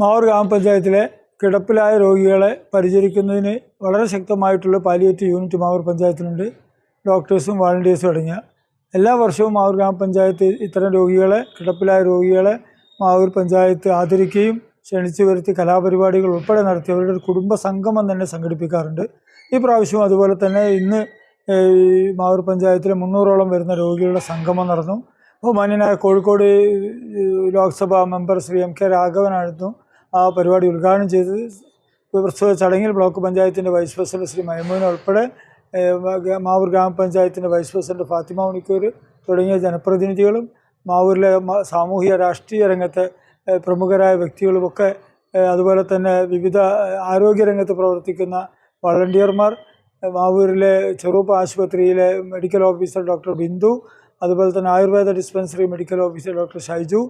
മാവൂർ ഗ്രാമപഞ്ചായത്തിലെ കിടപ്പിലായ രോഗികളെ പരിചരിക്കുന്നതിന് വളരെ ശക്തമായിട്ടുള്ള പാലിയേറ്റീവ് യൂണിറ്റ് മാവൂർ പഞ്ചായത്തിലുണ്ട്. ഡോക്ടേഴ്സും വാളണ്ടിയേഴ്സും അടങ്ങിയ എല്ലാ വർഷവും മാവൂർ ഗ്രാമപഞ്ചായത്ത് ഇത്തരം രോഗികളെ കിടപ്പിലായ രോഗികളെ മാവൂർ പഞ്ചായത്ത് ആദരിക്കുകയും ക്ഷണിച്ചു വരുത്തി കലാപരിപാടികൾ ഉൾപ്പെടെ നടത്തി അവരുടെ ഒരു കുടുംബ സംഗമം തന്നെ സംഘടിപ്പിക്കാറുണ്ട്. ഈ പ്രാവശ്യവും അതുപോലെ തന്നെ ഇന്ന് മാവൂർ പഞ്ചായത്തിലെ മുന്നൂറോളം വരുന്ന രോഗികളുടെ സംഗമം നടന്നു. ബഹുമാന്യനായ Kozhikode Lok Sabha member Shri M K രാഘവനായിരുന്നു. ആ പരിപാടി ഉദ്ഘാടനം ചെയ്തത് പ്രസ്തുത ചടങ്ങിൽ ബ്ലോക്ക് പഞ്ചായത്തിന്റെ വൈസ് പ്രസിഡന്റ് ശ്രീ മൈമോൻ ഉൾപ്പെടെ മാവൂർ ഗ്രാമപഞ്ചായത്തിന്റെ വൈസ് പ്രസിഡന്റ് ഫാത്തിമ മണിക്കൂർ തുടങ്ങിയ ജനപ്രതിനിധികളും മാവൂരിലെ സാമൂഹിക രാഷ്ട്രീയ രംഗത്തെ പ്രമുഖരായ വ്യക്തികളുമൊക്കെ അതുപോലെ തന്നെ വിവിധ ആരോഗ്യ ആരോഗ്യരംഗത്ത് പ്രവർത്തിക്കുന്ന വളണ്ടിയർമാർ മാവൂരിലെ ചെറുപ്പ് ആശുപത്രിയിലെ മെഡിക്കൽ ഓഫീസർ ഡോക്ടർ ബിന്ദു അതുപോലെ തന്നെ Ayurveda dispensary medical officer doctor Shaiju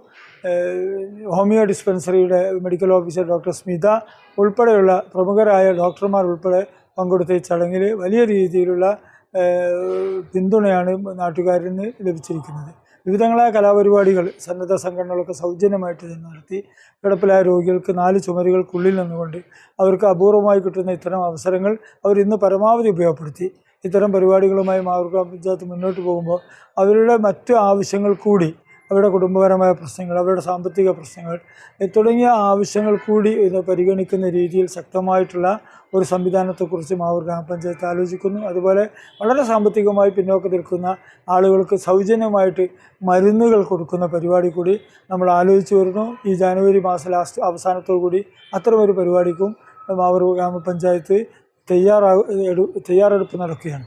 homeo ഡിസ്പെൻസറിയുടെ medical officer doctor Smitha ഉൾപ്പെടെയുള്ള പ്രമുഖരായ ഡോക്ടർമാർ ഉൾപ്പെടെ പങ്കെടുത്ത ചടങ്ങിൽ വലിയ രീതിയിലുള്ള പിന്തുണയാണ് നാട്ടുകാരിൽ നിന്ന് ലഭിച്ചിരിക്കുന്നത്. വിവിധങ്ങളായ കലാപരിപാടികൾ സന്നദ്ധ സംഘടനകളൊക്കെ സൗജന്യമായിട്ട് തന്നെ നടത്തി. കിടപ്പിലായ രോഗികൾക്ക് നാല് ചുമരുകൾക്കുള്ളിൽ നിന്നുകൊണ്ട് അവർക്ക് അപൂർവമായി കിട്ടുന്ന ഇത്തരം അവസരങ്ങൾ അവർ ഇന്ന് പരമാവധി ഉപയോഗപ്പെടുത്തി. ഇത്തരം പരിപാടികളുമായി മാതൃകാ പഞ്ചായത്ത് മുന്നോട്ട് പോകുമ്പോൾ അവരുടെ മറ്റ് ആവശ്യങ്ങൾ കൂടി അവരുടെ കുടുംബപരമായ പ്രശ്നങ്ങൾ അവരുടെ സാമ്പത്തിക പ്രശ്നങ്ങൾ തുടങ്ങിയ ആവശ്യങ്ങൾ കൂടി ഇത് പരിഗണിക്കുന്ന രീതിയിൽ ശക്തമായിട്ടുള്ള ഒരു സംവിധാനത്തെക്കുറിച്ച് മാവൂർ ഗ്രാമപഞ്ചായത്ത് ആലോചിക്കുന്നു. അതുപോലെ വളരെ സാമ്പത്തികമായി പിന്നോക്കം നിൽക്കുന്ന ആളുകൾക്ക് സൗജന്യമായിട്ട് മരുന്നുകൾ കൊടുക്കുന്ന പരിപാടി കൂടി നമ്മൾ ആലോചിച്ചു വരുന്നു. ഈ ജാനുവരി മാസം ലാസ്റ്റ് അവസാനത്തോടു കൂടി അത്തരമൊരു പരിപാടിക്കും മാവൂർ ഗ്രാമപഞ്ചായത്ത് തയ്യാറാ തയ്യാറെടുപ്പ് നടക്കുകയാണ്.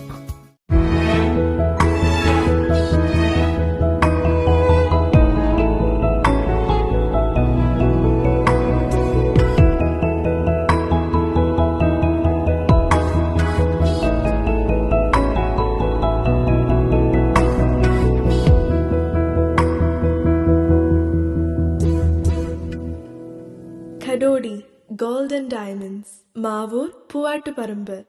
ഖഡോഡി ഗോൾഡൻ ഡയമണ്ട്സ് മാവൂർ പൂവാട്ടുപറമ്പ്.